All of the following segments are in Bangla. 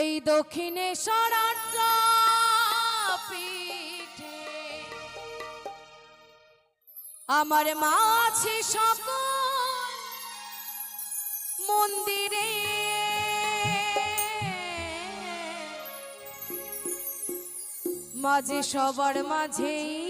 এই দক্ষিণে পিঠে আমার মা আছে সকল মন্দিরে। মাঝে সবার মাঝেই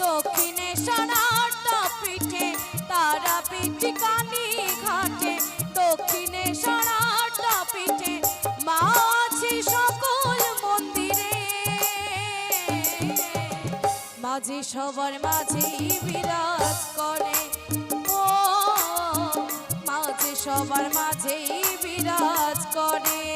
দক্ষিণে পিঠে তারা দক্ষিণে পিঠে মাঝে সকল মন্দিরে। মাঝে সবার মাঝেই বিরাজ করে ও মাঝে সবার মাঝেই বিরাজ করে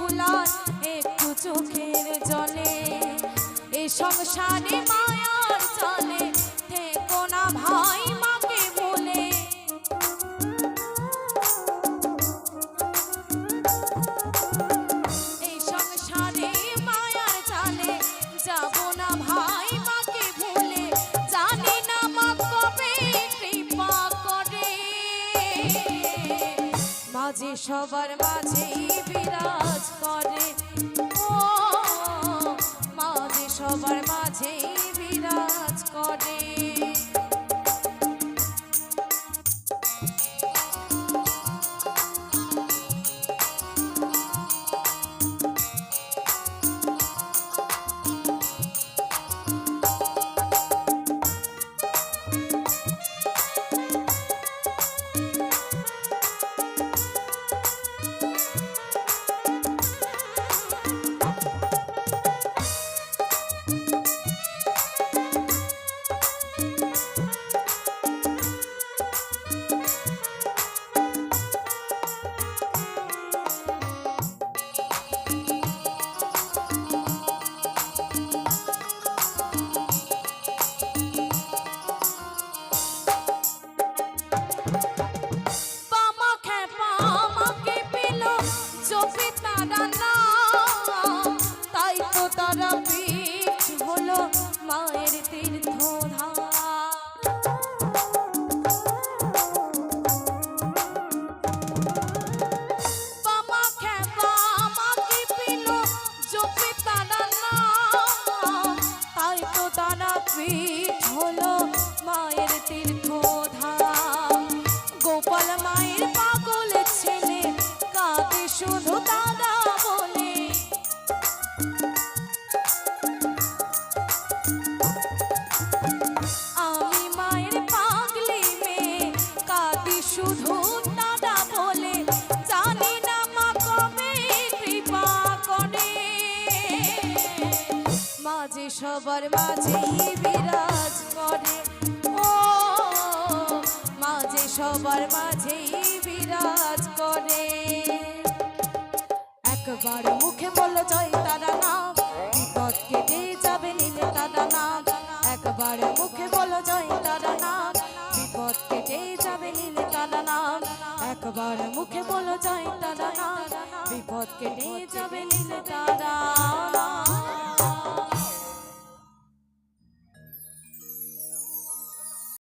ফুলার একটু চোখের জলে এ সংসারে মায়ার চলে থেকো না ভাই। মাঝে সবার মাঝে বিরাজ করে। ও মাঝে সবার মাঝেই শুধু দাদা বলে, জানি না মা কবে মাঝে সবার মাঝে বিরাজ করে। ও, মাঝে সবার মাঝে বিরাজ করে। একবার মুখে বলো জয় তারা নাম। বিপদ কেটে যাবে নিজে তারা নাম। একবার মুখে একবার মুখে বলো যাই নাম বিপদ কেটে যাবে নীল নাম।